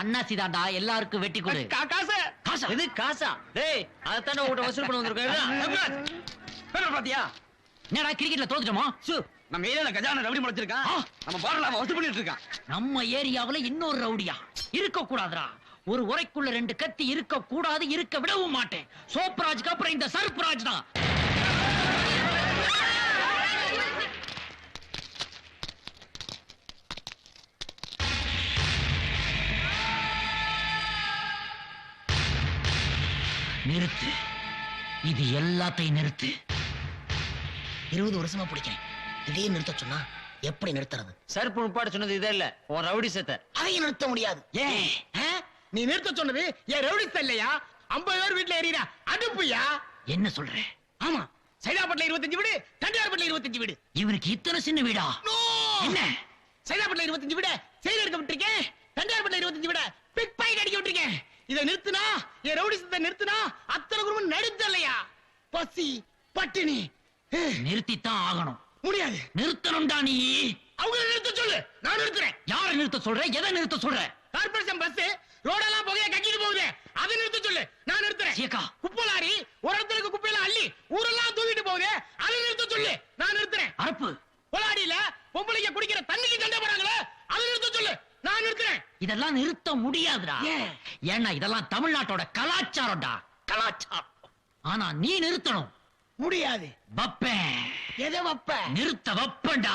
அண்ணாசி தாண்டா எல்லாருக்கும் வெட்டி கொடு. காசு. காசா? இது காசா? டேய் அதத்தானே உங்கள்கிட்ட வசூல் பண்ண வந்திருக்கேன். பாத்தியா? என்னடா கிரிக்கெட்ல தோத்துட்டோமா? சு நம்ம ஏரியால கஜான ரவுடி முளைச்சிருக்கான். நம்ம பாரல அவன் வசூல் பண்ணிட்டு இருக்கான். நம்ம ஏரியாவுல இன்னொரு ரவுடியா? இருக்க கூடாதுடா. ஒரு உரைக்குள்ள ரெண்டு கத்தி இருக்க கூடாது இருக்க விடவும் மாட்டேன். சோப்ராஜ்க்கு அப்புறம் இந்த சர்ப்ராஜ் தான். நிறுத்து. இது எல்லாத்தையும் நிறுத்து. இருபது வருஷமா பிடிக்கிறேன். திடீர்னு நிறுத்த சொன்னா எப்படி நிறுத்துறது? சர்ப்பு முப்பாடு சொன்னது இதே இல்ல. உன் ரவுடி சத்த. அதையும் நிறுத்த முடியாது. ஏன்? நீ நிறுத்த சொன்னது என் ரவுடிஸ் இல்லையா? ஐம்பது பேர் வீட்டுல ஏறியா அடுப்புயா? என்ன சொல்ற? ஆமா. சைதாப்பட்டில இருபத்தஞ்சு வீடு தண்டியார்பட்டில இருபத்தஞ்சு வீடு. இவனுக்கு இத்தனை சின்ன வீடா? என்ன? சைதாப்பட்டில இருபத்தஞ்சு வீட செயல் எடுக்க விட்டுருக்கேன் தண்டியார்பட்டில இருபத்தஞ்சு வீட பிக் பாயிண்ட் அடிக்க விட்டுருக்கேன். இதை நிறுத்துனா? என் ரவுடிசத்தை நிறுத்துனா? அத்தனை குடும்பம் நடுத்த இல்லையா? பசி பட்டினி. நிறுத்தித்தான் ஆகணும். முடியாது. நிறுத்தணும்டா நீ. அவங்க நிறுத்த சொல்லு. நான் நிறுத்துறேன். யாரை நிறுத்த சொல்ற? எதை நிறுத்த சொல்ற? கார்பரேஷன் பஸ் ரோடெல்லாம் புகைய கக்கிட்டு போகுது. அதை நிறுத்த சொல்லு. நான் நிறுத்துறேன். சீக்கா குப்பை லாரி ஒரு இடத்துல குப்பையெல்லாம் அள்ளி ஊரெல்லாம் தூக்கிட்டு போகுது. அதை நிறுத்த சொல்லு. நான் நிறுத்துறேன். அரப்பு கொலாடியில பொம்பளைங்க குடிக்கிற தண்ணிக்கு சண்டை போறாங்களே அதை நிறுத்த சொல்லு. நான் நிறுத்துறேன். இதெல்லாம் நிறுத்த முடியாதுடா. ஏன்? ஏன்னா இதெல்லாம் தமிழ்நாட்டோட கலாச்சாரம்டா. கலாச்சாரம். ஆனா நீ நிறுத்தணும். முடியாது. வப்பேன் எதை வப்ப? நிறுத்த வப்பேன்டா.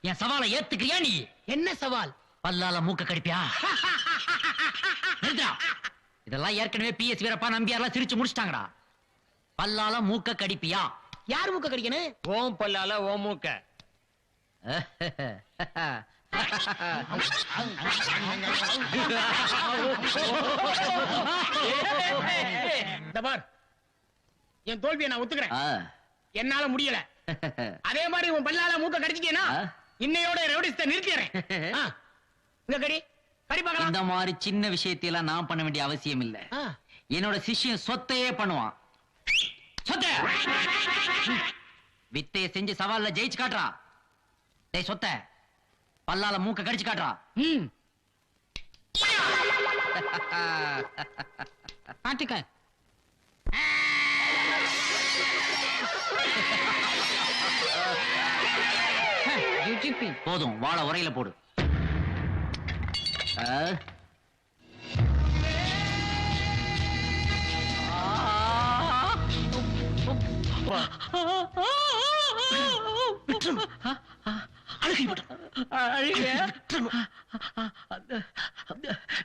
என் சவாலை ஏத்துக்கிறியா நீ? என்ன சவால்? பல்லால மூக்க கடிப்பியா? நிறுத்தா இதெல்லாம் ஏற்கனவே பிஎஸ் வீரப்பா நம்பியார்லாம் சிரிச்சு முடிச்சிட்டாங்கடா. பல்லால மூக்க கடிப்பியா? யார் மூக்க கடிக்கணும்? ஓம் பல்லால ஓ மூக்க. என் தோல்வியை நான் ஒத்துக்கிறேன். என்னால முடியல. அதே மாதிரி உன் பல்லால மூக்க கடிச்சிட்டேனா. இன்னையோட ரவுடிஸ்ட நிறுத்திடுறேன். ஆ. இங்க கடி. கடி இந்த பார்க்கலாம் மாதிரி சின்ன விஷயத்தையெல்லாம் நான் பண்ண வேண்டிய அவசியம் இல்ல. என்னோட சிஷ்யன் சொத்தையே பண்ணுவான். சொத்த! வித்தைய செஞ்சு சவால்ல ஜெயிச்சு காட்டுறா டேய் சொத்த! பல்லால மூக்க கடிச்சு காட்டுறா ம். பாத்துக்க போதும் வாழ உரையில போடு ஆ.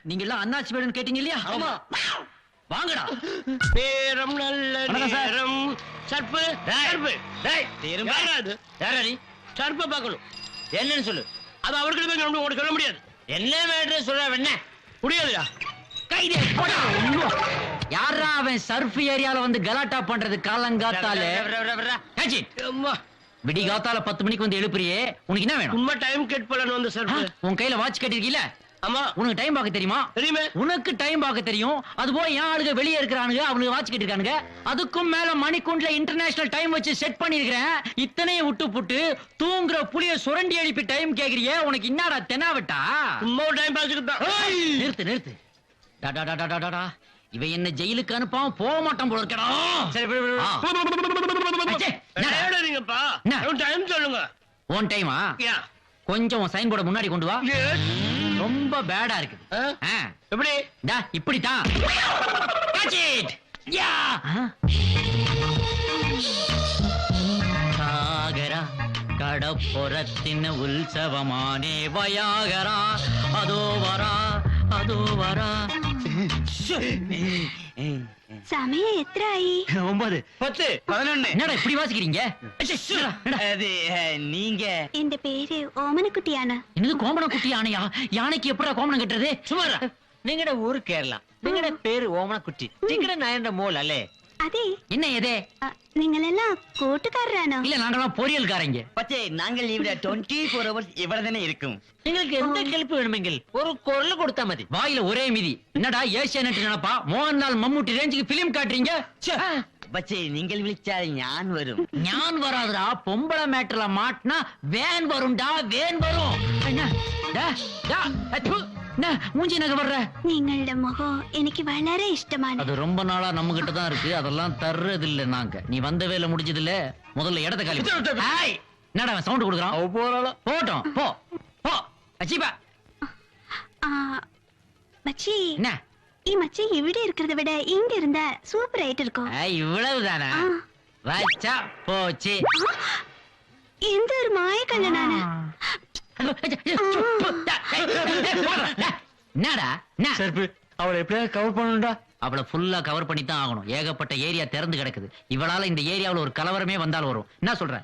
நீங்க எல்லாம் அண்ணாச்சி வேணும்னு கேட்டீங்க இல்லையா? ஆமா. வாங்கடா. நேரம் நல்ல. நேரம். சர்ப்பு சர்ப்பு. திரும்ப. யாரா அது? யாரா நீ சர்ப்பை பார்க்கணும். என்னன்னு சொல்லு. அது அவர்கிட்ட போய் சொல்ல உனக்கு சொல்ல முடியாது. என்ன மேட்ரு சொல்ற என்ன? முடியாதுடா. கைதே போடா. யாரா அவன் சர்ஃப் ஏரியால வந்து கலாட்டா பண்றது காலங்காத்தால? விடி காத்தால பத்து மணிக்கு வந்து எழுப்புறியே? உனக்கு என்ன வேணும்? உண்மை டைம் கெட் பண்ணணும் வந்து சர்ப்பு உன் கையில வாட்ச் கட்டிருக்கீல ஆமா. உனக்கு டைம் பார்க்க தெரியுமா? தெரியுமே. உனக்கு டைம் பார்க்க தெரியும். அது போல என் ஆளுங்க வெளியே இருக்கிறானுங்க அவனுக்கு வாட்ச் கட்டிருக்கானுங்க அதுக்கும் மேல மணிக்குண்டுல இன்டர்நேஷனல் டைம் வச்சு செட் பண்ணிருக்கிறேன் இத்தனையும் விட்டு புட்டு தூங்குற புளிய சுரண்டி எழுப்பி டைம் கேக்குறியே உனக்கு என்னடா தெனாவட்டா? சும்மா டைம் தான். நிறுத்து நிறுத்து. டா, டா, டா, டா, டா, டா, டா. இவன் என்ன ஜெயிலுக்கு அனுப்பாம போக மாட்டான் போல இருக்கடா. சொல்லுங்க. உன் டைமா கொஞ்சம் சைன் போர்டு முன்னாடி கொண்டு வா. ரொம்ப பேடா? ஆ. எப்படி? டா! சாகர கடப்புறத்தின் உற்சவமானே வயாகரா. அதோ வரா அதோ வரா. சமயம் எத்தராயி ஒன்பது பத்து பதினொன்னு என்னடா இப்படி வாசிக்கிறீங்க அது நீங்க இந்த பேரு ஓமன குட்டியானா என்னது கோமன குட்டி யானையா யானைக்கு எப்படா கோமனம் கட்டுறது சுமாரா நீங்கட ஊரு கேரளா நீங்கட பேரு ஓமன குட்டி நான் என்ற மோல் அல்லே அதே. என்ன எதே? நீங்கள் பொரியல்காரங்க பச்சே நாங்கள் இவர 24 ஹவர்ஸ் இருக்கும். எந்த கெல்ப்பு வேணுமெங்கில்? ஒரு குரல் கொடுத்தா மதி. வாயில ஒரே மிதி. என்னடா ஏசியா நெட் நினைப்பா? மோகன்லால் மம்முட்டி ரேஞ்சுக்கு பிலிம் காட்டுறீங்க? பச்சே நீங்கள் விழிச்சால் ஞான் வரும். ஞான் வராதுடா. பொம்பளை மேட்டர்ல மாட்டினா வேன் வரும்டா வேன் வரும். மூஞ்சி நகை வர்ற. நீங்களோட முகம் எனக்கு வளர இஷ்டமான அது ரொம்ப நாளா நம்ம கிட்ட இருக்கு. அதெல்லாம் தர்றது இல்ல நாங்க. நீ வந்த வேலை முடிஞ்சது முதல்ல இடத்த காலி ஹாய்! போட்டோம் போ போ. அச்சிபா மச்சி. என்ன? ஏ மச்சி இவிட இருக்கிறத விட இங்க இருந்தா சூப்பர் ஆயிட்டு இருக்கும். வச்சா போச்சு. எந்த ஒரு மாய கல்யாண என்னடா? என்ன? செருப்பு அவளை எப்படியாவது கவர் பண்ணணும்டா. அவளை ஃபுல்லா கவர் பண்ணி தான் ஆகணும். ஏகப்பட்ட ஏரியா திறந்து கிடக்குது. இவளால இந்த ஏரியாவுல ஒரு கலவரமே வந்தால் வரும். என்ன சொல்ற?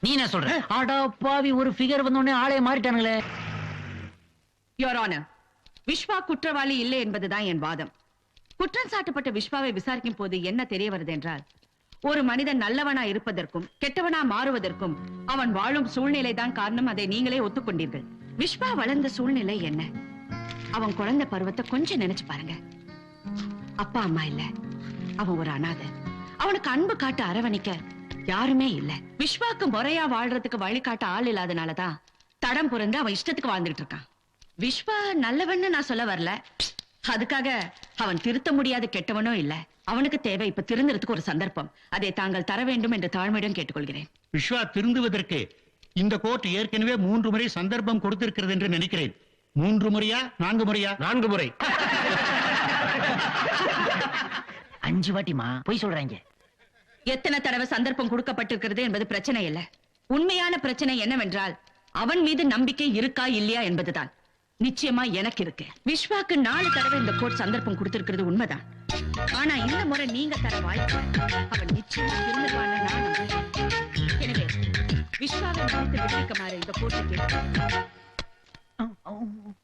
நீ என்ன சொல்ற? ஆடா பாவி ஒரு ஃபிகர் வந்த உடனே ஆளே மாறிட்டானுங்களே. யோர் ஆனர் விஸ்வா குற்றவாளி இல்லை என்பதுதான் என் வாதம். குற்றம் சாட்டப்பட்ட விஸ்வாவை விசாரிக்கும் போது என்ன தெரிய வருது என்றால் ஒரு மனிதன் நல்லவனா இருப்பதற்கும் கெட்டவனா மாறுவதற்கும் அவன் வாழும் சூழ்நிலை தான் காரணம் அதை நீங்களே ஒத்துக்கொண்டீர்கள். விஸ்வா வளர்ந்த சூழ்நிலை என்ன? அவன் குழந்தை பருவத்தை கொஞ்சம் நினைச்சு பாருங்க. அப்பா அம்மா இல்ல. அவன் ஒரு அனாதை. அவனுக்கு அன்பு காட்ட அரவணைக்க யாருமே இல்ல. விஸ்வாக்கு முறையா வாழ்றதுக்கு வழிகாட்ட ஆள் இல்லாதனாலதான் தடம் புரந்து அவன் இஷ்டத்துக்கு வாழ்ந்துட்டு இருக்கான். விஸ்வா நல்லவன்னு நான் சொல்ல வரல. அதுக்காக அவன் திருத்த முடியாத கெட்டவனும் இல்ல. அவனுக்கு தேவை இப்ப திருந்துறதுக்கு ஒரு சந்தர்ப்பம். அதை தாங்கள் தர வேண்டும் என்று தாழ்மையுடன் கேட்டுக்கொள்கிறேன். விஸ்வா திருந்துவதற்கு இந்த கோர்ட் ஏற்கனவே மூன்று முறை சந்தர்ப்பம் கொடுத்திருக்கிறது என்று நினைக்கிறேன். மூன்று முறையா நான்கு முறையா? நான்கு முறை. அஞ்சு வாட்டிமா போய் சொல்றாங்க. எத்தனை தடவை சந்தர்ப்பம் கொடுக்கப்பட்டிருக்கிறது என்பது பிரச்சனை இல்ல. உண்மையான பிரச்சனை என்னவென்றால் அவன் மீது நம்பிக்கை இருக்கா இல்லையா என்பதுதான். நிச்சயமா எனக்கு இருக்கு. விஸ்வாக்கு நாலு தடவை இந்த கோர்ட் சந்தர்ப்பம் கொடுத்திருக்கிறது உண்மைதான். ஆனா இந்த முறை நீங்க தர வாய்ப்பு அவன் நிச்சயமா நம்புறேன் எனவே விஸ்வாவை மன்னித்து விடுவிக்குமாறு இந்த கோர்ட்டை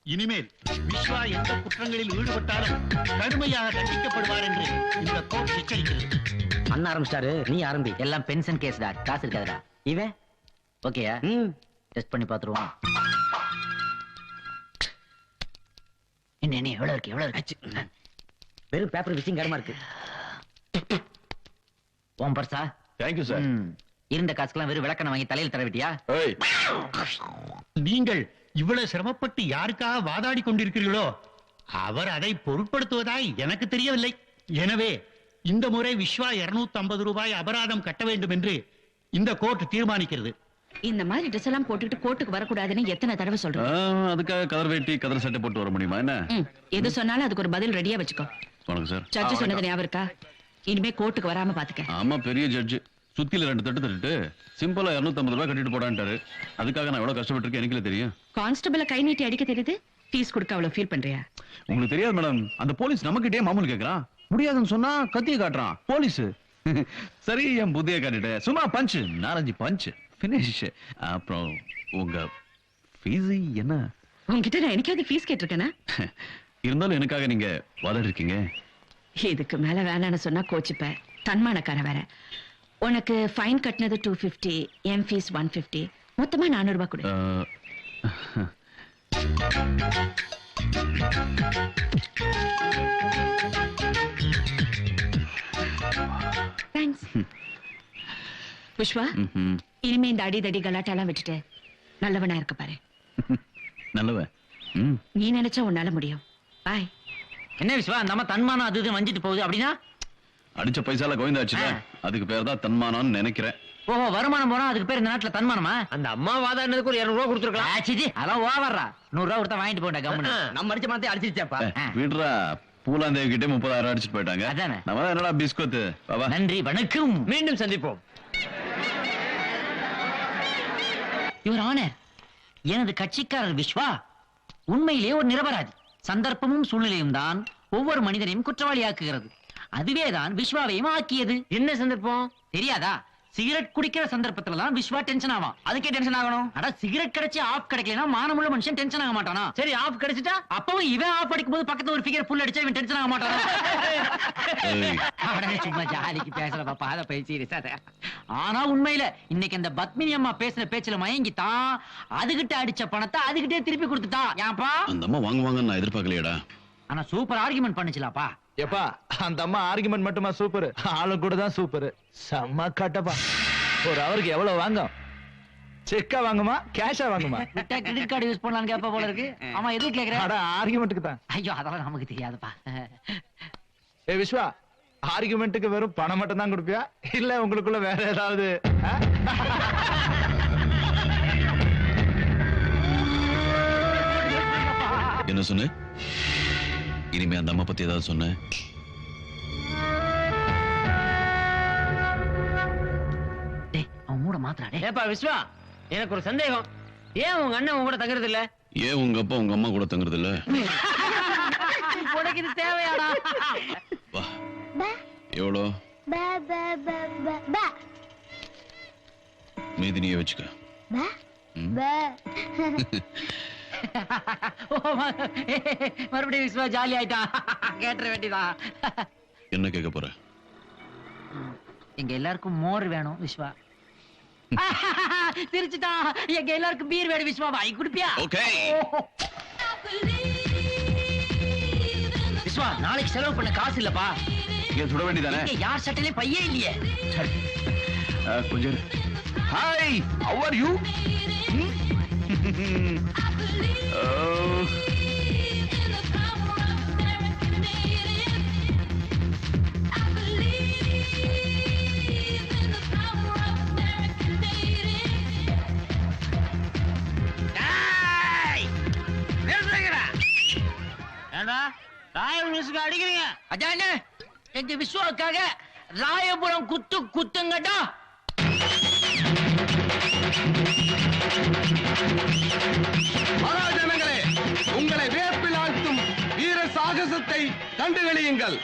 இனிமேல் விஸ்வா எந்த குற்றங்களில் ஈடுபட்டாலும் கடுமையாக தண்டிக்கப்படுவார் என்று இந்த கோர்ட் எச்சரிக்கிறது. அண்ணா ஆரம்பிச்சிட்டாரு. நீ ஆரம்பி. எல்லாம் பென்ஷன் கேஸ்டா காசு இருக்காதுடா. இவன்? ஓகேயா? ம். டெஸ்ட் பண்ணி பாத்துருவோம் என்ன எவ்வளவு இருக்கு எவ்வளவு இருக்கு? வெறும் பேப்பர் விசிங் கடமா இருக்கு உன் பர்சா. Thank you sir. இருந்த காசுக்கெல்லாம் வெறும் விளக்கணை வாங்கி தலையில் தர விட்டியா? ஏய். நீங்கள் இவ்வளவு சிரமப்பட்டு யாருக்காக வாதாடி கொண்டிருக்கிறீர்களோ அவர் அதை பொருட்படுத்துவதாய் எனக்கு தெரியவில்லை. எனவே இந்த முறை விஸ்வா 250 ஐம்பது ரூபாய் அபராதம் கட்ட வேண்டும் என்று இந்த கோர்ட் தீர்மானிக்கிறது. இந்த மாதிரி ட்ரெஸ் எல்லாம் போட்டுக்கிட்டு கோர்ட்டுக்கு வரக்கூடாதுன்னு எத்தனை தடவை சொல்றேன்? அதுக்காக கதர் வேட்டி கதர் சட்டை போட்டு வர முடியுமா? என்ன? எது சொன்னாலும் அதுக்கு ஒரு பதில் ரெடியா வச்சுக்கோ. வணக்கம் சார் ஜட்ஜு சொன்னது ஞாபகம் இருக்கா? இனிமே கோர்ட்டுக்கு வராம பாத்துக்க. ஆமா பெரிய ஜட்ஜ் சுத்தில ரெண்டு தட்டு தட்டுட்டு சிம்பிளா 250 ரூபாய் கட்டிட்டு போடான்ட்டாரு. அதுக்காக நான் எவ்வளவு கஷ்டப்பட்டிருக்கேன் எனக்குல தெரியும். கான்ஸ்டபிள கை நீட்டி அடிக்க தெரியுது? ஃபீஸ் கொடுக்க அவ்வளவு ஃபீல் பண்றியா? உங்களுக்கு தெரியாது மேடம் அந்த போலீஸ் நம்மகிட்டே மாமூல் கேக்குறான் முடியாதுன்னு சொன்னா கத்திய காட்டுறான். போலீஸ் சரி என் புத்திய காட்டிட்டேன். சும்மா பஞ்ச் நாலஞ்சு பஞ்ச் பினிஷ் அப்புறம் உங்க ஃபீஸ் என்ன? உன்கிட்ட நான் எனக்காவது ஃபீஸ் கேட்டிருக்கேனா? இருந்தாலும் எனக்காக நீங்க வாதாடி இருக்கீங்க இதுக்கு மேல வேணாம்னு சொன்னா கோச்சுப்ப. தன்மானக்கார வேற. உனக்கு ஃபைன் கட்டினது டூ ஃபிஃப்டி என் ஃபீஸ் ஒன் ஃபிஃப்டி மொத்தமா நானூறு ரூபாய் கொடு தேங்க்ஸ் புஷ்வா ம்ஹும். இனிமே இந்த அடிதடி கலாட்டெல்லாம் விட்டுட்டு நல்லவனா இருக்க பாரு. நல்லவன் நீ நினைச்சா உன்னால முடியும். பாய். என்ன விஸ்வா அந்த அம்மா தன்மானம் அது இது வஞ்சிட்டு போகுது அப்படின்னா? அடிச்ச பைசால கோவிந்தாச்சுல ஆ. அதுக்கு பேர் தான் தன்மானம்னு நினைக்கிறேன். ஓஹோ வருமானம் போனா அதுக்கு பேர் இந்த நாட்டுல தன்மானமா? அந்த அம்மா வாதாடினதுக்கு ஒரு இருநூறு ரூபா கொடுத்துருக்கலாம் ஆச்சிஜி அதெல்லாம் ஓவர்றா நூறு ரூபா கொடுத்தா வாங்கிட்டு போண்டா கம்முன்னு. நம்ம அடிச்ச மாத்தே அடிச்சிருச்சாப்பா. விடுறா. பூலாந்தேவி கிட்டே முப்பதாயிரம் அடிச்சிட்டு போயிட்டாங்க. அதானே. நம்ம என்னடா பிஸ்கோத்து? பாபா நன்றி வணக்கம். மீண்டும் சந்திப்போம். யுவர் ஆனர் எனது கட்சிக்காரர் விஸ்வா உண்மையிலேயே ஒரு நிரபராதி சந்தர்ப்பமும் சூழ்நிலையும் தான் ஒவ்வொரு மனிதனையும் குற்றவாளியாக்குகிறது. அதுவேதான் விஸ்வாவையும் ஆக்கியது. என்ன சந்தர்ப்பம்? தெரியாதா? சிகரெட் குடிக்கிற சந்தர்ப்பத்துல தான் விஸ்வா டென்ஷன் ஆவான் அதுக்கே டென்ஷன் ஆகணும். அட சிகரெட் கிடைச்சு ஆஃப் கிடைக்கலனா மானமுள்ள மனுஷன் டென்ஷன் ஆக மாட்டானா? சரி ஆஃப் கிடைச்சிட்டா அப்பவும் இவன் ஆஃப் அடிக்கும் போது பக்கத்துல ஒரு ஃபிகர் புல் அடிச்சா இவன் டென்ஷன் ஆக மாட்டானா? அவனே சும்மா ஜாலிக்கு பேசுறப்ப பாத பேசி ஆனா உண்மையில இன்னைக்கு அந்த பத்மினி அம்மா பேசுற பேச்சுல மயங்கித்தான். அதுகிட்ட அடிச்ச பணத்தை அதுகிட்டே திருப்பி கொடுத்துட்டான். ஏன்பா? அந்த அம்மா வாங்குவாங்கன்னு நான் எதிர்பார்க்கலையேடா. ஆனா சூப்பர் ஆர்குமெண்ட் பண்ணுச்சுலாப்பா. எப்பா அந்த அம்மா ஆர்குமெண்ட் மட்டுமா சூப்பர் ஆளு கூட தான் சூப்பர் செம்ம கட்டப்பா. ஒரு அவருக்கு எவ்வளவு வாங்கும்? செக்கா வாங்குமா கேஷா வாங்குமா? விட்டா கிரெடிட் கார்டு யூஸ் பண்ணலாம்னு கேப்ப போல இருக்கு. ஆமா எதுவும் கேக்குற அட ஆர்குமெண்ட்டுக்கு தான். ஐயோ அதெல்லாம் நமக்கு தெரியாதுப்பா. ஏ விஸ்வா ஆர்குமெண்ட்டுக்கு வெறும் பணம் மட்டும் தான் கொடுப்பியா? இல்ல உங்களுக்குள்ள வேற ஏதாவது? என்ன சொன்ன? இனிமே அந்த அம்மா பத்தி ஏதாவது சொன்ன ஏப்பா விஸ்வா எனக்கு ஒரு சந்தேகம். ஏன் உங்க அண்ணன் உங்க கூட தங்குறது இல்ல ஏன் உங்க அப்பா உங்க அம்மா கூட தங்குறது இல்ல உனக்கு இது தேவையாடா. எவ்வளோ? மீதி நீயே வச்சுக்க. மறுபடியும் விஸ்வா ஜாலி ஆயிட்டான் கேட்டுற வேண்டியதான் என்ன கேட்க போற? எங்க எல்லாருக்கும் மோர் வேணும் விஸ்வா. திருச்சிட்டான் எங்க எல்லாருக்கும் பீர் வேணும் விஸ்வா. வாங்கி குடிப்பியா? ஓகே விஸ்வா நாளைக்கு செலவு பண்ண காசு இல்லப்பா. இங்க சுட வேண்டியதானே? யார் சட்டையிலே பையே இல்லையே. கொஞ்சம் hi how are you? Oh. ஏண்டா ராயபுரம் அடிக்கிறீங்க. அதானே? எங்க விஸ்வாவுக்காக ராயபுரம் குத்து குத்துங்கடா. கண்டுகளியுங்கள்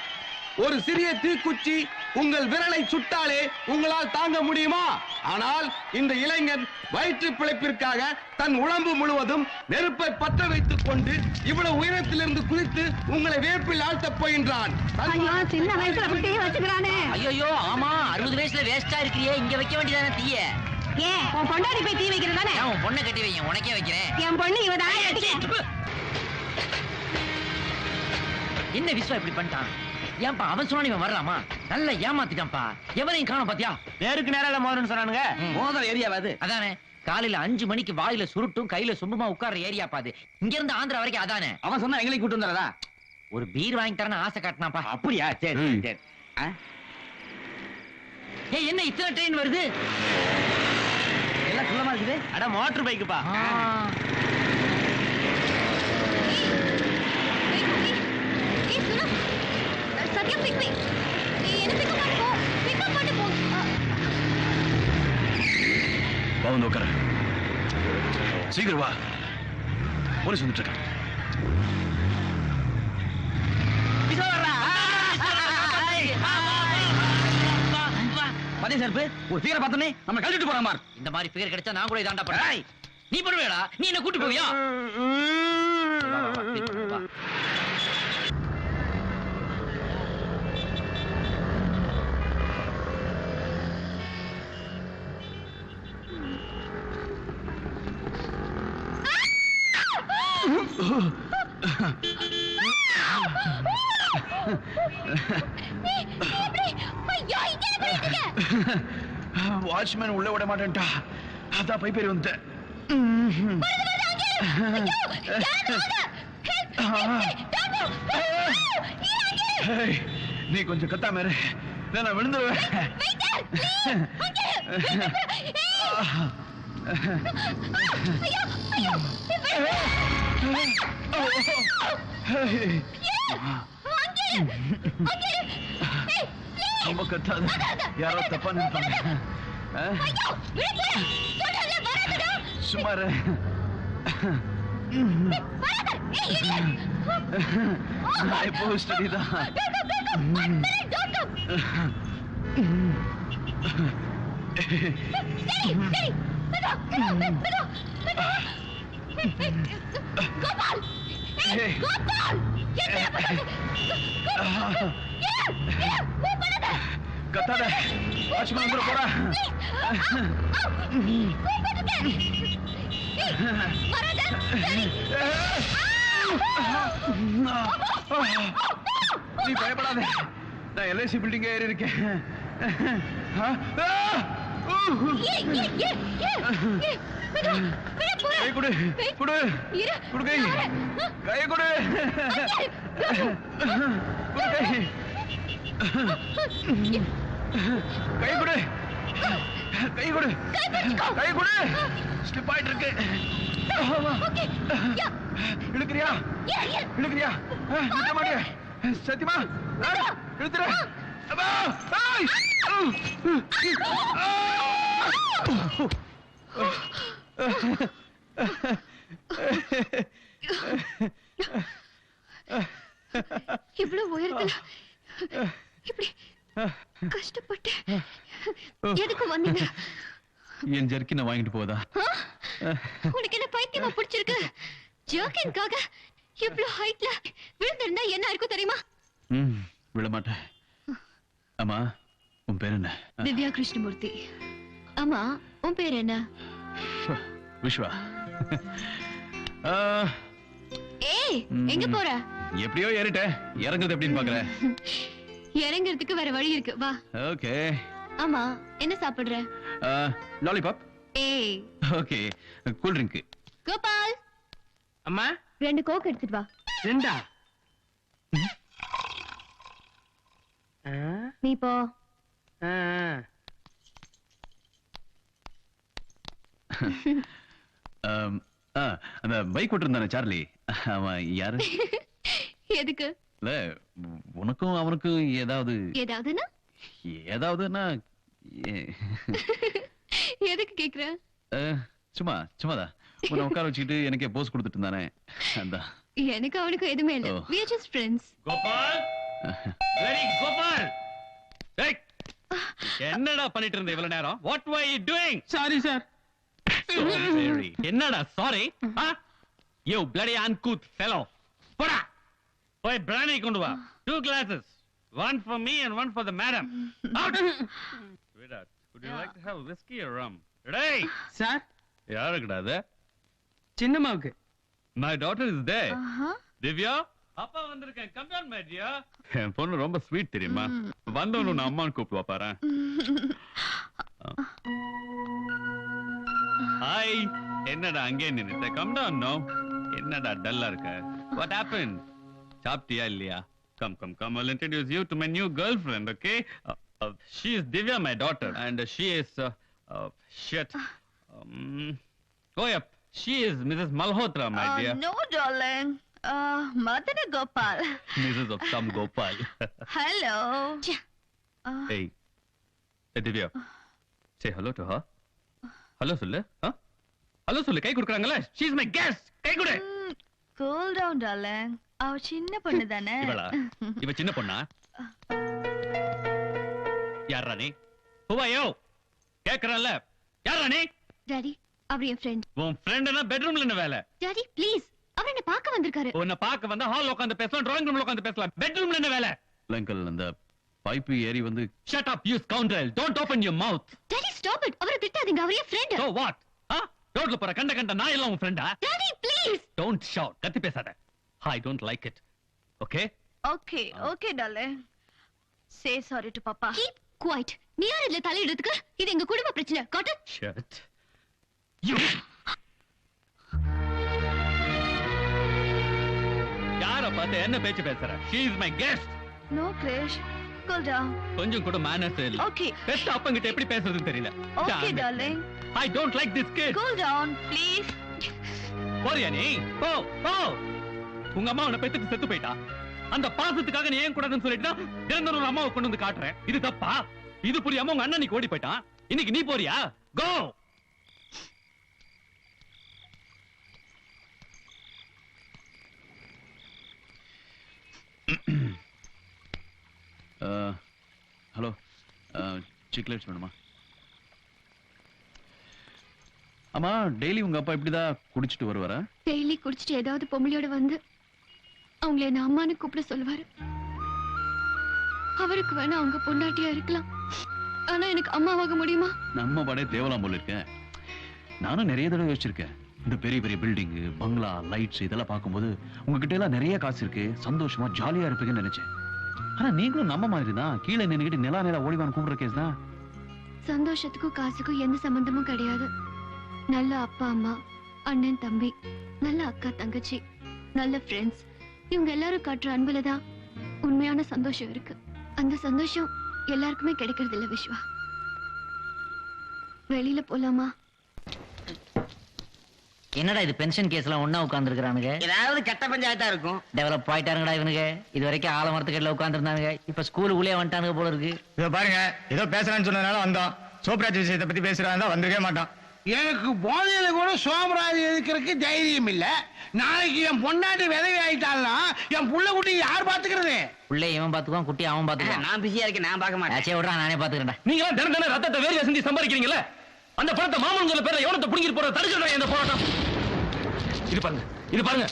ஒரு சிறிய தீக்குச்சி உங்கள் விரலை சுட்டாலே உங்களால் தாங்க முடியுமா? ஆனால் இந்த இளைஞன் வயிற்று பிழைப்பிற்காக தன் உடம்பு முழுவதும் நெருப்பை பற்ற வைத்துக் கொண்டு இவ்வளவு உயரத்திலிருந்து குதித்து உங்களை வேப்பில் ஆழ்த்தப் போகின்றான். தன் சின்ன வயசுல அப்படியே வச்சுக்கிறானே. ஐயோ ஆமா அறுபது வயசுல வேஸ்டா இருக்கிறியே இங்க வைக்க வேண்டியதானே தீய? ஏன் உன் பொண்டாடி போய் தீ வைக்கிறதானே உன் பொண்ணை கட்டி வைங்க உனக்கே வைக்கிறேன். என் பொண்ணு இவதான் என்ன விஸ்வா இப்படி பண்ணிட்டான்? ஏன்பா அவன் சொன்னா இவன் வரலாமா நல்லா ஏமாத்திட்டான்ப்பா. எவனையும் காணோம் பாத்தியா? நேருக்கு நேரால மோதன்னு சொன்னானுங்க. மோதல் ஏரியாவாது அதானே. காலையில அஞ்சு மணிக்கு வாயில சுருட்டும் கையில சொம்புமா உட்கார்ற ஏரியா பாது இங்க இருந்து ஆந்திரா வரைக்கும் அதானே. அவன் சொன்னா எங்களையும் கூட்டு வந்துடுறதா ஒரு பீர் வாங்கி தரேன்னு ஆசை காட்டினாப்பா அப்படியா? சரி. சரி? ஏய் என்ன இத்தனை ட்ரெயின் வருது? எல்லாம் குள்ளமா இருக்குது? அட மோட்டர் பைக்குப்பா சத்யா பிக் மீ என்ன பிக் பண்ணி போ பிக் பண்ணி போ வா வந்து உட்கார சீக்கிரம் வா. போலீஸ் வந்துட்டு இருக்கான். பதே சார்பு ஒரு சீக்கிரம் பார்த்தோன்னே நம்ம கழட்டிட்டு போறான் பார். இந்த மாதிரி ஃபிகர் கிடைச்சா நான் கூட இதாண்டா பண்ணுவேன். நீ பண்ணுவேடா. நீ என்ன கூட்டி போவியா? வாட்ச்மேன் உள்ள விட மாட்டேன்டா அதான் பைப்பேறி வந்துட்டேன் ஏய், நீ கொஞ்சம் கத்தாம நான் விழுந்துருவேன் ஏய், ரொம்ப கத்தாத யாரோ தப்பா நினைப்பாங்க. இப்போ ஸ்டடி தான். கத்தாத. வாட்ச்மேன் வந்துட போறா நீ பயப்படாத. நான் எல்ஐசி பில்டிங் ஏறி இருக்கேன். போடா. கை கொடு. கொடு. கொடு கை. கை கொடு. கொடு கை. கை கொடு. கை கொடு. கை கொடு. ஸ்லிப் ஆயிட்டு இருக்கு இழுக்கிறியா. இழுக்கிறியா? நிக்க மாட்டியா சத்தியமா? இழுத்துற! இவ்வளவு உயரத்துல. இப்படி. கஷ்டப்பட்டு எதுக்கு வந்தீங்க? என் ஜர்க்கினை வாங்கிட்டு போதா? உனக்கு என்ன பைத்தியமா பிடிச்சிருக்கு? ஜர்க்கின்காக இவ்வளவு ஹைட்ல விழுந்திருந்தா என்ன இருக்கும் தெரியுமா? ம் விட மாட்டேன் அம்மா உன் பேர் என்ன? திவ்யா கிருஷ்ணமூர்த்தி ஆமா உன் பேர் என்ன? விஸ்வா ஏய் எங்க போற? எப்படியோ ஏறிட்டேன். இறங்குறது எப்படின்னு பாக்குறேன் இறங்குறதுக்கு வேற வழி இருக்கு. வா. ஓகே ஆமா என்ன சாப்பிடுற? லாலிபாப் ஏய். Okay cool drink Gopal. அம்மா? ரெண்டு கோக் எடுத்துட்டு வா. ரெண்டா? நீ போ. அந்த பைக் ஓட்டிருந்தானே சார்லி? அவன் யாரு? எதுக்கு? இல்ல உனக்கும் அவனுக்கும் ஏதாவது ஏதாவதுன்னா? எதுக்கு கேக்குற? சும்மா சும்மாதான் உன்னை உட்கார வச்சுக்கிட்டு எனக்கே போஸ் கொடுத்துட்டு இருந்தானே. அதான். எனக்கு அவனுக்கு எதுவுமே இல்ல. we are just friends. Gopal? Very Gopal? என்னடா பண்ணிட்டு இருந்த இவ்வளவு நேரம்? What why you doing sorry sir very என்னடா sorry you bloody uncouth fellow. போடா. போய் பிராணி கொண்டு வா. Two glasses. One for me and one for the madam. Out. Virat would you like to have whiskey or rum? டேய் sir யாருக்குடா அது? சின்னம்மாவுக்கு. My daughter is there. Divya? அப்பா வந்திருக்கேன். கம் டவுன் மை டியர் என் பொண்ணு ரொம்ப ஸ்வீட் தெரியுமா? வந்தவனு நான் அம்மான்னு கூப்பிடுவா பாரு. ஹாய் என்னடா அங்கே நின்னுட்ட கம் டவுன் நோ என்னடா டல்லா இருக்க? வாட் ஹேப்பன் சாப்பிட்டியா இல்லையா come come come I'll introduce you to my new girlfriend okay uh, uh, she is Divya my daughter and uh, she is uh, uh, shit um, oh yep she is Mrs. Malhotra my dear no darling Madana Gopal Mrs. of some Gopal. Hello hey, hey Divya, say hello to her. Hello சொல்லு huh? hello சொல்லு கை கொடுக்குறாங்கல்ல she is my guest கை கொடு cool down darling அவ சின்ன பொண்ணு தானே? இவளா? இவ சின்ன பொண்ணா? யாரா நீ? ஹுவாயோ கேக்குறல்ல. யாரா நீ? டாடி அவர் என் ஃப்ரெண்ட் உன் ஃப்ரெண்ட்னா பெட்ரூம்ல என்ன வேலை? டாடி ப்ளீஸ் அவர் என்ன பார்க்க வந்திருக்காரு. உன்னை பார்க்க வந்தா ஹால் உட்கார்ந்து பேசலாம் டிராயிங் ரூம்ல உட்கார்ந்து பேசலாம். பெட்ரூம்ல என்ன வேலை? அங்கிள் அந்த பைப்பு ஏறி வந்து shut up you scoundrel don't open your mouth daddy stop it அவரை திட்டாதீங்க. அவர் என் ஃப்ரெண்ட் சோ வாட் ரோட்ல போற கண்ட கண்ட நான் எல்லாம் உன் ஃப்ரெண்டா டாடி ப்ளீஸ் டோன்ட் ஷவுட் கத்தி பேசாத. I don't like it okay okay okay darling say sorry to பாப்பா கீப் குவைட் நீ யார் இதுல தலையிடுறதுக்கு இது எங்க குடும்ப பிரச்சனை. காட்டு ஷட் யூ யார பார்த்து என்ன பேச்சு பேசுற? She is my guest no Grace cool down கொஞ்சம் கூட மேனர்ஸ் இல்ல. ஓகே பெஸ்ட் அப்பங்கிட்ட எப்படி பேசுறதுன்னு தெரியல. Okay darling I don't like this kid cool down please போறியா நீ போ போ உங்க அம்மா உன்னை பெத்துட்டு செத்து போயிட்டா? அந்த பாசத்துக்காக நீ ஏன் கூடாதுன்னு சொல்லிட்டு தினந்தோறும் ஒரு அம்மாவை கொண்டு வந்து காட்டுறேன். இது தப்பா? இது புரியாம உங்க அண்ணன் நீ ஓடி போயிட்டான். இன்னைக்கு நீ போறியா? கோ ஹலோ சிக்லேட்ஸ் வேணுமா? அம்மா டெய்லி உங்க அப்பா இப்படிதான் குடிச்சிட்டு வருவாரா? டெய்லி குடிச்சிட்டு ஏதாவது பொம்பளையோட வந்து அவங்கள என்ன அம்மான்னு கூப்பிட சொல்லுவாரு. அவருக்கு வேணா அவங்க பொண்டாட்டியா இருக்கலாம். ஆனா எனக்கு அம்மாவாக முடியுமா? நம்ம படே தேவலாம் போல இருக்கேன் நானும் நிறைய தடவை யோசிச்சிருக்கேன். இந்த பெரிய பெரிய பில்டிங் பங்களா லைட்ஸ் இதெல்லாம் பார்க்கும்போது உங்ககிட்ட எல்லாம் நிறைய காசு இருக்கு. சந்தோஷமா ஜாலியா இருப்பீங்கன்னு நினைச்சேன். ஆனா நீங்களும் நம்ம மாதிரி தான். கீழே நின்னுக்கிட்டு நிலா நிலா ஓடிவான் கூப்பிடுற கேஸ் தான். சந்தோஷத்துக்கும் காசுக்கும் எந்த சம்பந்தமும் கிடையாது. நல்ல அப்பா அம்மா அண்ணன் தம்பி நல்ல அக்கா தங்கச்சி நல்ல ஃப்ரெண்ட்ஸ் இவங்க எல்லாரும் காட்டுற அன்புல தான் உண்மையான சந்தோஷம் இருக்கு. அந்த சந்தோஷம் எல்லாருக்குமே கிடைக்கிறது இல்ல விஸ்வா வெளியில போலாமா? என்னடா இது பென்ஷன் கேஸ்ல ஒண்ணா உட்கார்ந்துருக்கானுங்க ஏதாவது கட்ட பஞ்சாயத்தா இருக்கும். டெவலப் ஆயிட்டாருங்கடா இவனுங்க. இது வரைக்கும் ஆலமரத்துக்கடியில உட்காந்துருந்தானுங்க இப்ப ஸ்கூலுக்குள்ளே வந்துட்டானுங்க போல இருக்கு. இதோ பாருங்க ஏதோ பேசுறான்னு சொன்னதுனால வந்தோம் சோப்ராஜ் விஷயத்தை பத்தி பேசுறாங்க வந்திருக்கவே மாட்டான். எனக்கு போதையில கூட சோமராஜ் எதுக்கிறதுக்கு தைரியம் இல்ல. நாளைக்கு என் பொண்டாட்டி விதவி ஆயிட்டாள்னா என் புள்ள குட்டி யார் பாத்துக்கிறது? உள்ளே இவன் பாத்துக்குவான் குட்டி அவன் பாத்துக்குவான். நான் பிஸியா இருக்கேன் நான் பார்க்க மாட்டேன். ஆச்சே விட்றா நானே பாத்துக்கிறேன்டா. நீங்க எல்லாம் தினம் தினம் ரத்தத்தை வேர்வை செஞ்சு சம்பாதிக்கிறீங்கல்ல? அந்த பணத்தை மாமன் பேர்ல எவனத்தை புடிங்கிட்டு போற தடுக்கிறா இந்த போராட்டம். இது பாருங்க இது பாருங்க.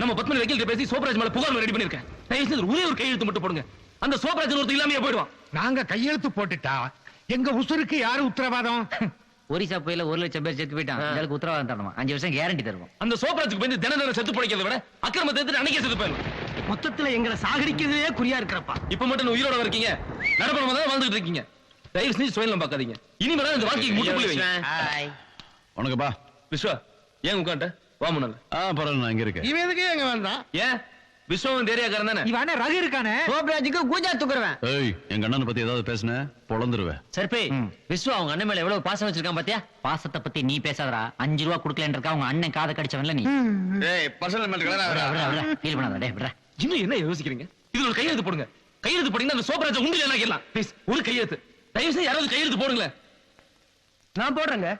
நம்ம பத்மனி வக்கீல் பேசி சோப்ராஜ் மேல புகார் ரெடி பண்ணிருக்கேன். தயவு செய்து ஒரே ஒரு கையெழுத்து மட்டும் போடுங்க. அந்த சோப்ராஜ் ஒருத்தர் இல்லாமையே போயிடுவான். நாங்க கையெழுத்து போட்டுட்டா எங்க உசுருக்கு யாரு உத்தரவாதம்? ஒரிசா புயல ஒரு லட்சம் பேர் செத்து போயிட்டான் இதற்கு உத்தரவாதம் தரணுமா? அஞ்சு வருஷம் கேரண்டி தருவோம். அந்த சோப்ராஜுக்கு வந்து தினம் தினம் செத்து பிடிக்கிறத விட அக்கிரமத்தை எடுத்து அன்னைக்கே செத்து போயிடும் மொத்தத்துல எங்களை சாகடிக்கிறதே குறியா இருக்கிறப்பா. இப்ப மட்டும் நீ உயிரோட இருக்கீங்க. நடப்பணமா தான் வாழ்ந்துட்டு இருக்கீங்க. தயவு செஞ்சு சுயலம் பார்க்காதீங்க. இனிமேல் இந்த வாழ்க்கைக்கு முட்டுப்புள்ளி வைங்க. ஹாய் உனக்குப்பா விஸ்வா ஏன் உட்காண்ட வா முன்னால ஆ பரவாயில்ல நான் இங்க இருக்கேன். இவன் எதுக்கு எங்க வந்தான்? ஏன்? விஸ்வம் தேரியாக்காரன் தானே? இவன ரகு இருக்கானே? சோப்ராஜுக்கு கூஜா தூக்குறவன். ஏய் எங்க அண்ணனை பத்தி ஏதாவது பேசுன? பொழந்துருவேன் சரிப்பே விஸ்வா அவங்க அண்ணன் மேல எவ்வளவு பாசம் வச்சிருக்கான் பாத்தியா? பாசத்தை பத்தி நீ பேசாதடா. அஞ்சு ரூபா குடுக்கலன்னு இருக்கா அவங்க அண்ணன் காதை கடிச்சவன்ல நீ. ஏய் பர்சனல் மேட்டர் ஃபீல் பண்ணாத டேய் விட்றா. இன்னும் என்ன யோசிக்கிறீங்க? இது ஒரு கையெழுத்து போடுங்க. கையெழுத்து போட்டீங்கன்னா அந்த சோப்ராஜை உண்டு என்ன கேட்கலாம் ப்ளீஸ் ஒரு கையெழுத்து. தயவு செய்து யாராவது கையெழுத்து போடுங்களேன். நான் போடுறேங்க.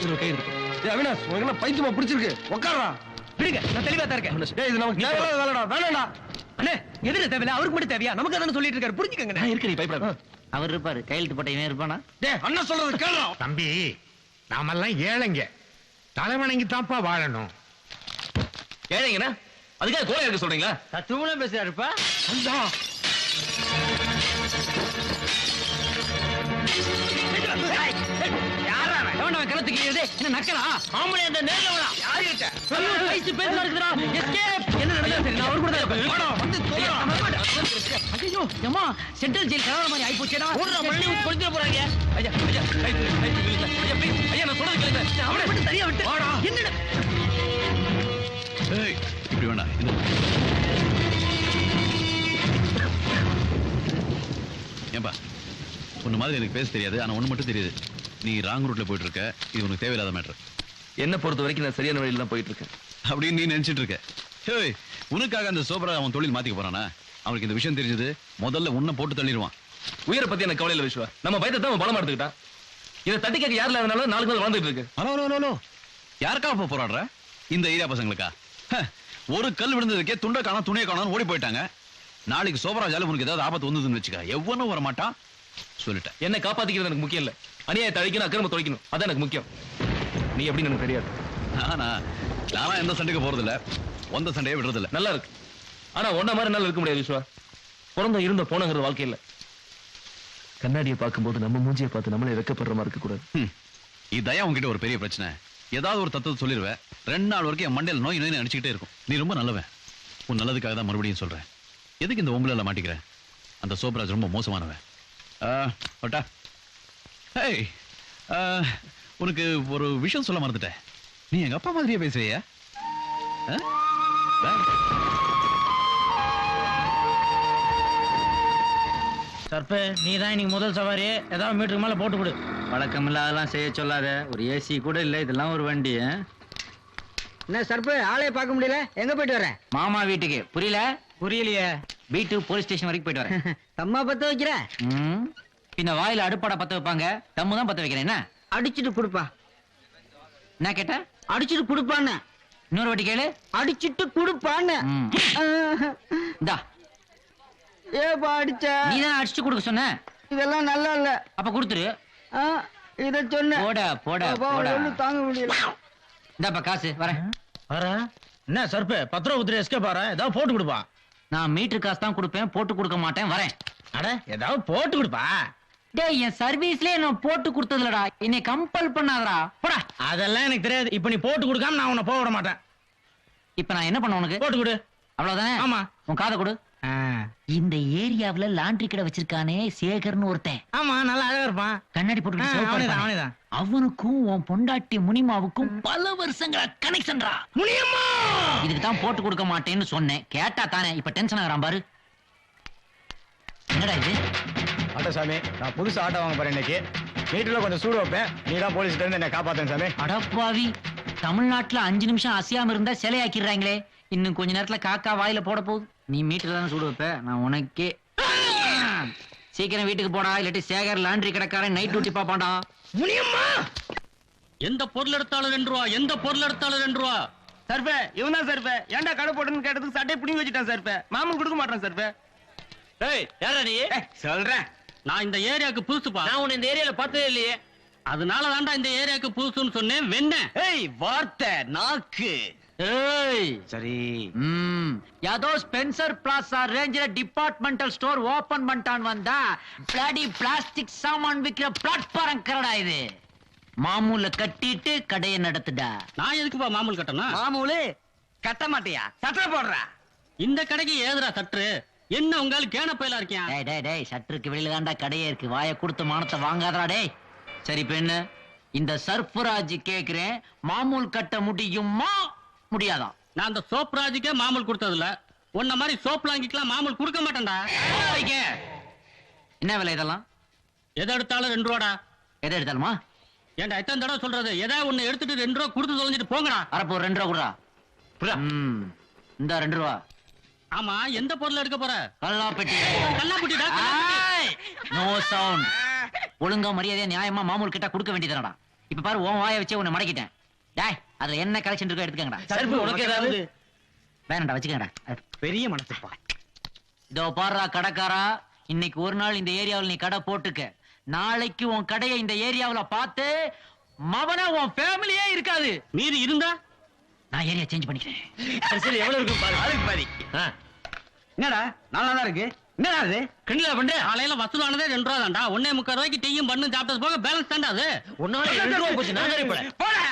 இது ஒரு கையெழுத்து அவினாஷ் உனக்கு பைத்தியமா பிடிச்சிருக்கு. உட்காரா விடுங்க நான் தெளிவா தான் இருக்கேன். இது நமக்கு தேவையில்லாத வேலைடா? வேணாம்டா. அண்ணே எதுல தேவையில்ல. அவருக்கு மட்டும் தேவையா? நமக்கு அதான சொல்லிட்டு இருக்காரு. புரிஞ்சுக்கங்க நான் இருக்கேன் நீ பயப்படாத. அவர் இருப்பாரு. கையெழுத்து போட்ட இவன் இருப்பானா? டேய் அண்ணன் சொல்றது கேளுடா. தம்பி நாமெல்லாம் ஏழைங்க. தலைவணங்கி தான்ப்பா வாழணும். ஏழைங்கண்ணா? அதுக்காக கோலை இருக்க சொல்றீங்களா? தத்துவம் பேசுறாருப்பா. எவன்டா அவன்? கழுத்துக்கு கீழே? என்ன நக்கலா? ஆம்பளை அந்த நேர்ல யாரு கிட்ட சென்ட்ரல் ஜெயில் கலவரம் மாதிரி மண்ணி ஊத்தி கொளுத்திட போறாங்க ஐயா ஐயா. ஐயா நான் சொல்றது கேளுங்க அவனை மட்டும் தனியா விட்டு வாடா என்னடா ஏய் இப்படி இது ஏன்பா உன்ன மாதிரி எனக்கு பேச தெரியாது ஆனா ஒண்ணு மட்டும் தெரியுது நீ ராங் ரூட்ல போயிட்டு இருக்க இது உனக்கு தேவையில்லாத மேட்டர் என்ன பொறுத்த வரைக்கும் நான் சரியான வழியில தான் போயிட்டு இருக்கேன் அப்படின்னு நீ நினைச்சிட்டு இருக்க ஏய் உனக்காக அந்த சோப்ரா அவன் தொழில் மாத்திக்க போறானா? அவனுக்கு இந்த விஷயம் தெரிஞ்சது முதல்ல உன்னை போட்டு தள்ளிடுவான். உயிரை பத்தி எனக்கு கவலை இல்ல விஸ்வா. நம்ம பயத்தை தான் பலமா எடுத்துக்கிட்டான். இதை தட்டி கேட்க யாருல இருந்தாலும் நாளுக்கு நாள் வாழ்ந்துட்டு இருக்கு. ஹலோ ஹலோ ஹலோ யாருக்கா இப்ப போராடுற? இந்த ஏரியா பசங்களுக்கா? ஒரு கல் விழுந்ததுக்கே துண்டை காணோம் துணியை காணோம் ஓடி போயிட்டாங்க. நாளைக்கு சோபராஜால உனக்கு ஏதாவது ஆபத்து வந்ததுன்னு வச்சுக்க. எவனும் வர மாட்டான் சொல்லிட்டேன். என்ன காப்பாத்திக்கிறது எனக்கு முக்கியம் இல்ல. அநியாயத்தை அழிக்கணும் அக்கிரம தொலைக்கணும் அதான் எனக்கு முக்கியம். நீ எப்படின்னு எனக்கு தெரியாது. நானா நானா எந்த சண்டைக்கு போறதில்ல. வந்த சண்டையே விடுறதில்ல. நல்லா இருக்கு. ஆனா ஒன்ன மாதிரி நல்லா இருக்க முடியாது விஸ்வா. பிறந்த இருந்த போனங்கிறது வாழ்க்கை இல்ல கண்ணாடியை பார்க்கும்போது நம்ம மூஞ்சியை பார்த்து நம்மளே வெக்கப்படுற மாதிரி இருக்க கூடாது. ஹம். இதான் உன்கிட்ட ஒரு பெரிய பிரச்சனை? ஏதாவது ஒரு தத்துவத்தை சொல்லிடுவேன் ரெண்டு நாள் வரைக்கும் என் மண்டையில் நோய் நோய் நினைச்சுக்கிட்டே இருக்கும். நீ ரொம்ப நல்லவன். உன் நல்லதுக்காக தான் மறுபடியும் சொல்றேன். எதுக்கு இந்த ஒம்புல மாட்டிக்கிறேன் அந்த சோப்ராஜ் ரொம்ப மோசமானவன். ஆ, வட்டா ஹேய். ஆ, உனக்கு ஒரு விஷயம் சொல்ல மறந்துட்டேன். நீ எங்க அப்பா மாதிரியே பேசுறியா. சர்பே நீ தான் இன்னைக்கு முதல் சவாரி ஏதாவது மீட்டருக்கு மேல போட்டு கொடு. வழக்கம் இல்லாதெல்லாம் செய்ய சொல்லாத. ஒரு ஏசி கூட இல்ல இதெல்லாம் ஒரு வண்டி? என்ன சர்ப்பு ஆளைய பார்க்க முடியல? எங்க போயிட்டு வரேன் மாமா வீட்டுக்கு. புரியல? புரியலையே. வீட்டு போலீஸ் ஸ்டேஷன் வரைக்கும் போயிட்டு வரேன் தம்மா பத்த வைக்கிற? ம். பின்ன வாயில அடுப்பாட பத்த வைப்பாங்க. தம்மு தான் பத்த வைக்கிறேன் என்ன? அடிச்சிட்டு குடுப்பா. என்ன கேட்ட? அடிச்சிட்டு குடுப்பான்னு. இன்னொரு வாட்டி கேளு. அடிச்சிட்டு குடுப்பான்னு. ம். இந்தா. ஏப்பா அடிச்ச? நீ தான் அடிச்சு கொடுக்க சொன்ன. இதெல்லாம் நல்லா இல்ல. அப்ப கொடுத்துரு. இத சொன்ன. போட போட போட. தாங்க முடியல. இந்தாப்பா காசு வரேன். வரேன் என்ன சர்பே பத்து ரூபா எஸ்கே பாரு ஏதாவது போட்டு கொடுப்பா. நான் மீட்டர் காசு தான் கொடுப்பேன் போட்டு கொடுக்க மாட்டேன் வரேன். அட ஏதாவது போட்டு கொடுப்பா. டேய் என் சர்வீஸ்லயே நான் போட்டு கொடுத்ததுலடா. என்னை கம்பல் பண்ணாதடா. போடா. அதெல்லாம் எனக்கு தெரியாது. இப்ப நீ போட்டு கொடுக்காம நான் உன்னை போக விட மாட்டேன். இப்ப நான் என்ன பண்ண உனக்கு? போட்டு கொடு. அவ்வளவுதானே? ஆமா. உன் காதை கொடு. இந்த ஏரியாவுல லாண்டரி கடை வச்சிருக்கானே சேகர்னு ஒருத்தன். ஆமா நல்லா அழகா இருப்பான். கண்ணாடி போட்டு அவனுக்கும் உன் பொண்டாட்டி முனிமாவுக்கும் பல வருஷங்களா கனெக்ஷன்ரா முனியம்மா! இதுக்கு தான் போட்டு கொடுக்க மாட்டேன்னு சொன்னேன். கேட்டா தானே. இப்ப டென்ஷன் ஆகுறான் பாரு. என்னடா இது? சாமி. நான் புதுசு ஆட்டோ வாங்க போறேன் இன்னைக்கு. மீட்டர்ல கொஞ்சம் சூடு வைப்பேன். நீ தான் இருந்து என்ன காப்பாத்தேன் சாமி. அடப்பாவி. தமிழ்நாட்டுல அஞ்சு நிமிஷம் அசையாம இருந்தா சிலையாக்கிடுறாங்களே. இன்னும் கொஞ்ச நேரத்துல காக்கா வாயில போட போகுது. நீ மீட்டர் தானே சூடு வைப்ப? நான் உனக்கே சீக்கிரம் வீட்டுக்கு போடா இல்லாட்டி சேகர் லாண்டரி கடைக்காரன் நைட் டியூட்டி முனியம்மா எந்த பொருள் எடுத்தாலும் ரெண்டு ரூபா எந்த பொருள் எடுத்தாலும் ரெண்டு ரூபா சர்பே இவன் தான் சர்பே ஏன்டா கடை போட்டுன்னு கேட்டதுக்கு சட்டை பிடிங்கி வச்சுட்டான் சர்பே மாமன் கொடுக்க மாட்டான் சர்பே ஏய் யாரா நீ? சொல்றேன். நான் இந்த ஏரியாவுக்கு புதுசுப்பா நான் உன்னை இந்த ஏரியால பார்த்ததே இல்லையே. அதனால தான்டா இந்த ஏரியாவுக்கு புதுசுன்னு சொன்னேன் வெண்ண. ஏய் வார்த்தை நாக்கு. ஏய். சரி. ம். யாதோ ஸ்பென்சர் பிளாசா ரேஞ்சில டிபார்ட்மெண்டல் ஸ்டோர் ஓபன் பண்ணிட்டான் வந்தா பிளாடி பிளாஸ்டிக் சாமான் விக்கிற பிளாட்ஃபாரம் கரடா இது. மாமூல கட்டிட்டு கடையை நடத்துடா. நான் எதுக்குப்பா மாமூல் கட்டணும்? மாமூலு கட்ட மாட்டியா? சட்டை போடுறா. இந்த கடைக்கு ஏதுடா தட்டு என்ன உங்கால கேன பயிலா இருக்கேன் டேய் டேய் டேய் சட்டருக்கு வெளியில தான்டா கடையே இருக்கு. வாயை கொடுத்து மானத்தை வாங்காதடா டேய். சரி பெண்ணு இந்த சர்ஃபராஜ் கேக்குறேன் மாமூல் கட்ட முடியுமா? முடியாதா? நான் அந்த சோப் ராஜுக்கே மாமூல் கொடுத்ததில்ல. உன்ன மாதிரி சோப் லாங்கிக்கலாம் மாமூல் கொடுக்க மாட்டேன்டா. என்ன விலை இதெல்லாம்? எதை எடுத்தாலும் ரெண்டு ரூபாடா. எதை எடுத்தாலுமா? ஏன்டா எத்தனை தடவை சொல்றது? எதா ஒண்ணு எடுத்துட்டு ரெண்டு ரூபா கொடுத்து தொலைஞ்சிட்டு போங்கடா. வரப்போ ஒரு ரெண்டு ரூபா குடுறா இந்த ரெண்டு ரூபா. ஆமா எந்த பொருள் எடுக்க போற? கல்லாப்பெட்டி. கல்லாப்புட்டிடா நோ சவுண்ட் ஒழுங்கா மரியாதையா நியாயமா மாமூல் கிட்ட கொடுக்க வேண்டியதுடா இப்ப பாரு உன் வாயை வச்சே உன்னை மடக்கிட்டேன். டேய் அதுல என்ன கலெக்ஷன் இருக்கோ எடுத்துக்கங்கடா. சர்பு உனக்கு ஏதாவது? வேணாம்டா வச்சுக்கங்கடா. பெரிய மனசுப்பா இதோ பாருடா கடைக்காரா இன்னைக்கு ஒரு நாள் இந்த ஏரியாவுல நீ கடை போட்டுக்க. நாளைக்கு உன் கடையை இந்த ஏரியாவுல பார்த்து மவன உன் ஃபேமிலியே இருக்காது. மீறி இருந்தா? நான் ஏரியா சேஞ்ச் பண்ணிக்கிறேன். சரி எவ்வளவு இருக்கும் பாரு. அதுக்கு பாதி என்னடா? நல்லா தான் இருக்கு. என்னடா அது? கிண்டலா பண்ற? காலையில வசூலானதே ரெண்டு ரூபா தான்டா. ஒன்னே முக்கால் ரூபாய்க்கு டீயும் பண்ணு சாப்பிட்டது போக பேலன்ஸ் தான்டா அது? ரெண்டு ரூபா போச்சு நான் போடா.